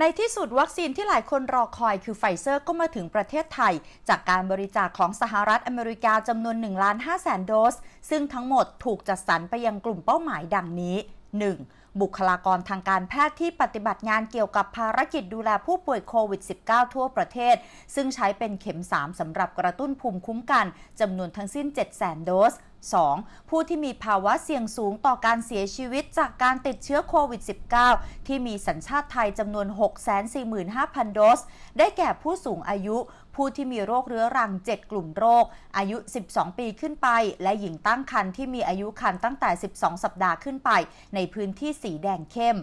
ในที่สุดวัคซีนที่หลายคนรอคอยคือไฟเซอร์ก็มาถึงประเทศไทย จากการบริจาคของสหรัฐอเมริกาจำนวน1ล้าน5แสนโดส ซึ่งทั้งหมดถูกจัดสรรไปยังกลุ่มเป้าหมายดังนี้ 1. บุคลากรทางการแพทย์ที่ปฏิบัติงานเกี่ยวกับภารกิจดูแลผู้ป่วยโควิด -19 ทั่วประเทศ ซึ่งใช้เป็นเข็ม 3 สำหรับกระตุ้นภูมิคุ้มกันจำนวนทั้งสิ้น 7 0 0 0 0 0 โดส 2. ผู้ที่มีภาวะเสี่ยงสูงต่อการเสียชีวิตจากการติดเชื้อโควิด -19 ที่มีสัญชาติไทยจำนวน 645,000 โดส ได้แก่ผู้สูงอายุ ผู้ที่มีโรคเรื้อรัง 7 กลุ่มโรค อายุ 12 ปีขึ้นไป และหญิงตั้งครรภ์ที่มีอายุครรภ์ตั้งแต่ 12 สัปดาห์ขึ้นไป ในพื้นที่สีแดงเข้ม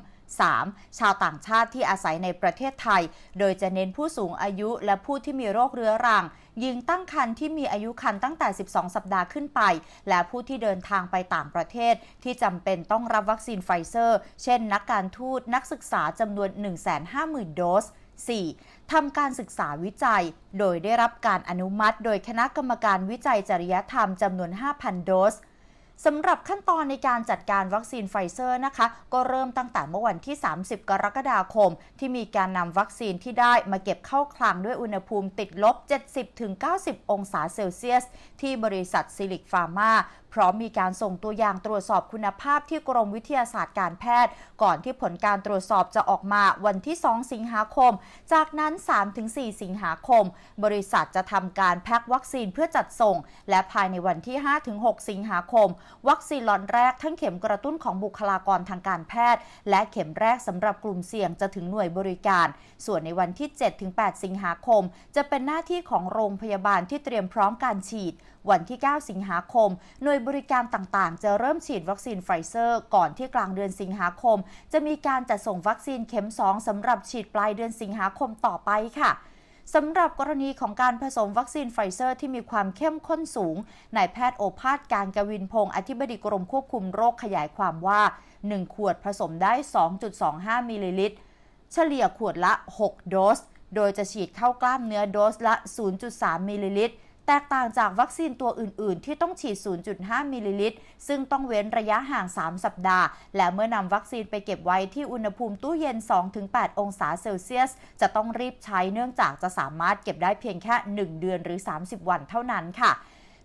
3. ชาวต่างชาติที่อาศัยในประเทศไทย โดยจะเน้นผู้สูงอายุและผู้ที่มีโรคเรื้อรังหญิงตั้งครรภ์ที่มีอายุครรภ์ตั้งแต่ 12 สัปดาห์ขึ้นไป และผู้ที่เดินทางไปต่างประเทศ ที่จำเป็นต้องรับวัคซีนไฟเซอร์ เช่น นักการทูตนักศึกษาจำนวน 150,000 โดส 4. ทำการศึกษาวิจัย โดยได้รับการอนุมัติ โดยคณะกรรมการวิจัยจริยธรรมจำนวน 5,000 โดสสำหรับขั้นตอนในการจัดการวัคซีนไฟเซอร์นะคะ ก็เริ่มตั้งแต่เมื่อวันที่ 30 กรกฎาคม ที่มีการนำวัคซีนที่ได้มาเก็บเข้าคลังด้วยอุณหภูมิติดลบ 70-90 องศาเซลเซียส ที่บริษัทซิลิกฟาร์มา พร้อมมีการส่งตัวอย่างตรวจสอบคุณภาพที่กรมวิทยาศาสตร์การแพทย์ ก่อนที่ผลการตรวจสอบจะออกมาวันที่ 2 สิงหาคม จากนั้น 3-4 สิงหาคม บริษัทจะทำการแพ็ควัคซีนเพื่อจัดส่ง และภายในวันที่ 5-6 สิงหาคม วัคซีนล็อตแรกทั้งเข็มกระตุ้นของบุคลากรทางการแพทย์ และเข็มแรกสำหรับกลุ่มเสี่ยงจะถึงหน่วยบริการ ส่วนในวันที่ 7-8 สิงหาคม จะเป็นหน้าที่ของโรงพยาบาลที่เตรียมพร้อมการฉีด วันที่ 9 สิงหาคมหน่วยบริการต่างๆ จะเริ่มฉีดวัคซีนไฟเซอร์ ก่อนที่กลางเดือนสิงหาคม จะมีการจัดส่งวัคซีนเข็ม 2สำหรับฉีดปลายเดือนสิงหาคมต่อไปค่ะสำหรับกรณีของการผสมวัคซีนไฟเซอร์ที่มีความเข้มข้นสูงนายแพทย์โอภาสการกวินพงศ์อธิบดีกรมควบคุมโรคขยายความว่า 1 ขวดผสมได้ 2.25 มิลลิลิตร เฉลี่ยขวดละ 6 โดส โดยจะฉีดเข้ากล้ามเนื้อโดสละ 0.3 มิลลิลิตร แตกต่างจากวัคซีนตัวอื่น ๆ ที่ต้องฉีด 0.5 มิลลิลิตร ซึ่งต้องเว้นระยะห่าง 3 สัปดาห์ และเมื่อนำวัคซีนไปเก็บไว้ที่อุณหภูมิตู้เย็น 2-8 องศาเซลเซียส จะต้องรีบใช้เนื่องจากจะสามารถเก็บได้เพียงแค่ 1 เดือนหรือ 30 วันเท่านั้นค่ะ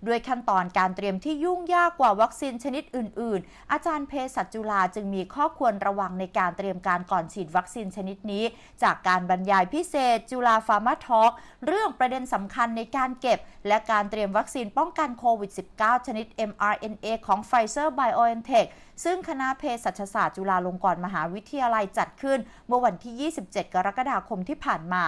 ด้วยขั้นตอนการเตรียมที่ยุ่งยากกว่าวัคซีนชนิดอื่น ๆ อาจารย์เภสัชจุฬาจึงมีข้อควรระวังในการเตรียมการก่อนฉีดวัคซีนชนิดนี้ จากการบรรยายพิเศษ จุฬาฟาร์มาทอล์กเรื่องประเด็นสำคัญในการเก็บ และการเตรียมวัคซีนป้องกันโควิด -19 ชนิด mRNA ของ Pfizer BioNTech ซึ่งคณะเภสัชศาสตร์จุฬาลงกรณ์มหาวิทยาลัยจัดขึ้น เมื่อวันที่ 27 กรกฎาคมที่ผ่านมา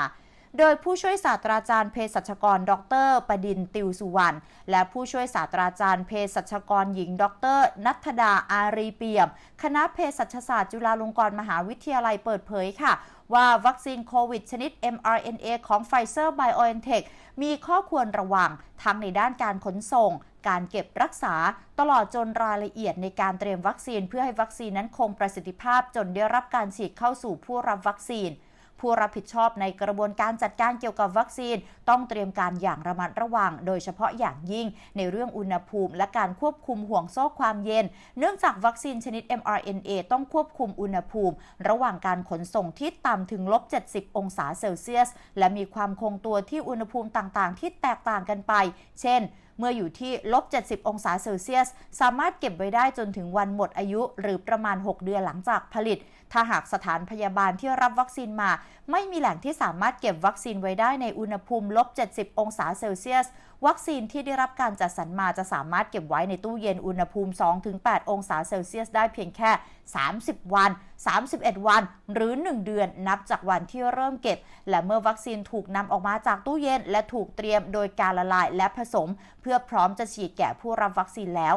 โดยผู้ช่วยศาสตราจารย์เภสัชกร ดรประดินติวสุวรรณและผู้ช่วยศาสตราจารย์เภสัชกรหญิง ดรนัทดาอารีเปียม คณะเภสัชศาสตร์จุฬาลงกรณ์มหาวิทยาลัยเปิดเผยค่ะว่าวัคซีนโควิดชนิด mRNA ของ Pfizer BioNTech มีข้อควรระวังทั้งในด้านการขนส่ง การเก็บรักษา ตลอดจนรายละเอียดในการเตรียมวัคซีนเพื่อให้วัคซีนนั้นคงประสิทธิภาพจนได้รับการฉีดเข้าสู่ผู้รับวัคซีน ผู้รับผิดชอบในกระบวนการจัดการเกี่ยวกับวัคซีน ต้องเตรียมการอย่างระมัดระวัง โดยเฉพาะอย่างยิ่งในเรื่องอุณหภูมิและการควบคุมห่วงโซ่ความเย็น เนื่องจากวัคซีนชนิด mRNA ต้องควบคุมอุณหภูมิ ระหว่างการขนส่งที่ต่ำถึงลบ 70 องศาเซลเซียส และมีความคงตัวที่อุณหภูมิต่างๆ ที่แตกต่างกันไป เช่น เมื่ออยู่ที่ลบ 70 องศาเซลเซียส สามารถเก็บไว้ได้จนถึงวันหมดอายุ หรือประมาณ 6 เดือนหลังจากผลิต ถ้าหากสถานพยาบาลที่รับวัคซีนมา ไม่มีแหล่งที่สามารถเก็บวัคซีนไว้ได้ในอุณหภูมิลบ 70 องศาเซลเซียส วัคซีนที่ได้รับการจัดสรรมาจะสามารถเก็บไว้ในตู้เย็นอุณหภูมิ 2-8 องศาเซลเซียสได้เพียงแค่ 30 วัน 31 วัน หรือ 1 เดือนนับจากวันที่เริ่มเก็บ และเมื่อวัคซีนถูกนำออกมาจากตู้เย็น และถูกเตรียมโดยการละลายและผสม เพื่อพร้อมจะฉีดแก่ผู้รับวัคซีนแล้ว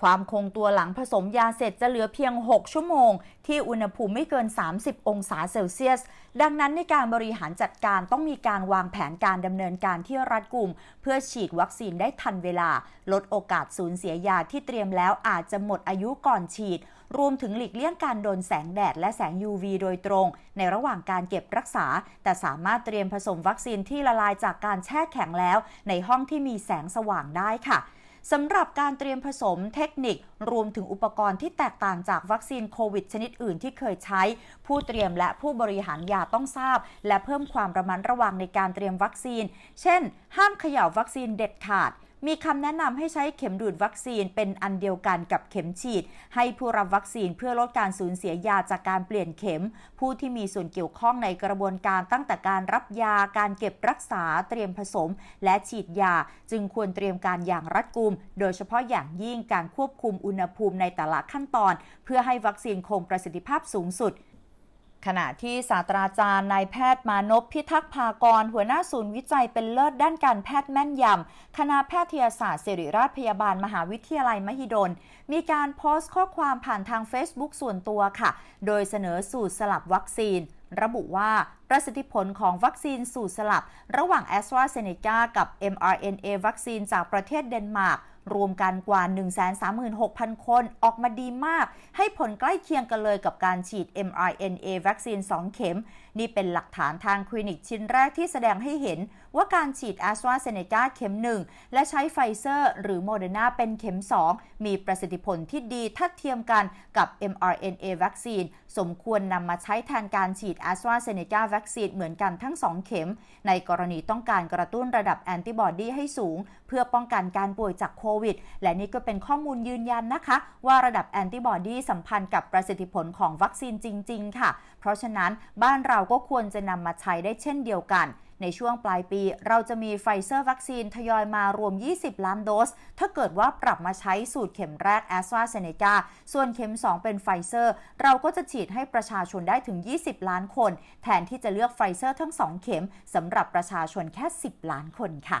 ความคงตัวหลังผสมยาเสร็จจะเหลือเพียง 6 ชั่วโมง ที่อุณหภูมิไม่เกิน 30 องศาเซลเซียส ดังนั้นในการบริหารจัดการต้องมีการวางแผนการดำเนินการที่รัดกุม เพื่อฉีดวัคซีนได้ทันเวลา ลดโอกาสสูญเสียยาที่เตรียมแล้วอาจจะหมดอายุก่อนฉีด รวมถึงหลีกเลี่ยงการโดนแสงแดดและแสง UV โดยตรง ในระหว่างการเก็บรักษา แต่สามารถเตรียมผสมวัคซีนที่ละลายจากการแช่แข็งแล้ว ในห้องที่มีแสงสว่างได้ค่ะ สำหรับการเตรียมผสมเทคนิค รวมถึงอุปกรณ์ที่แตกต่างจากวัคซีนโควิดชนิดอื่นที่เคยใช้ ผู้เตรียมและผู้บริหารยาต้องทราบ และเพิ่มความระมัดระวังในการเตรียมวัคซีน เช่น ห้ามเขย่าวัคซีนเด็ดขาด มีคำแนะนำให้ใช้เข็มดูดวัคซีนเป็นอันเดียวกันกับเข็มฉีด ให้ผู้รับวัคซีนเพื่อลดการสูญเสียยาจากการเปลี่ยนเข็ม ผู้ที่มีส่วนเกี่ยวข้องในกระบวนการตั้งแต่การรับยาการเก็บรักษาเตรียมผสม และฉีดยา จึงควรเตรียมการอย่างรัดกุม โดยเฉพาะอย่างยิ่งการควบคุมอุณหภูมิในแต่ละขั้นตอน เพื่อให้วัคซีนคงประสิทธิภาพสูงสุด ขณะที่ศาสตราจารย์นายแพทย์มานพพิทักษ์ภากร หัวหน้าศูนย์วิจัยเป็นเลิศด้านการแพทย์แม่นยำ คณะแพทยศาสตร์ศิริราชพยาบาลมหาวิทยาลัยมหิดล มีการโพสต์ข้อความผ่านทาง Facebook ส่วนตัวค่ะ โดยเสนอสูตรสลับวัคซีน ระบุว่าประสิทธิผลของวัคซีนสูตรสลับ ระหว่าง a s t r a z เซ e c a กับ mRNA วัคซีนจากประเทศเดนมาร์ก รวมกันกว่า 136,000 คนออกมาดีมาก ให้ผลใกล้เคียงกันเลยกับการฉีด mRNA วัคซีน 2 เข็ม นี่เป็นหลักฐานทางคลินิกชิ้นแรกที่แสดงให้เห็นว่าการฉีด a s t r a z เซ e c a เข็ม 1 และใช้ไฟเซอร์หรือโมเดอร์นาเป็นเข็ม 2 มีประสิทธิผลที่ดีทัดเทียมกันกับ mRNA วัคซีน สมควรนำมาใช้แทนการฉีด a s t r a z เซ e c a วัคซีนเหมือนกันทั้ง 2 เข็ม ในกรณีต้องการกระตุ้นระดับแอนติบอดีให้สูง เพื่อป้องกันการป่วยจากโควิด และนี่ก็เป็นข้อมูลยืนยันนะคะ ว่าระดับแอนติบอดีสัมพันธ์กับประสิทธิผลของวัคซีนจริง ๆ ค่ะ เพราะฉะนั้นบ้านเราก็ควรจะนำมาใช้ได้เช่นเดียวกัน ในช่วงปลายปี เราจะมีไฟเซอร์วัคซีนทยอยมารวม 20 ล้านโดส ถ้าเกิดว่าปรับมาใช้สูตรเข็มแรกแอสตราเซเนกาส่วนเข็ม 2 เป็นไฟเซอร์ เราก็จะฉีดให้ประชาชนได้ถึง 20 ล้านคน แทนที่จะเลือกไฟเซอร์ทั้ง 2 เข็มสำหรับประชาชนแค่ 10 ล้านคนค่ะ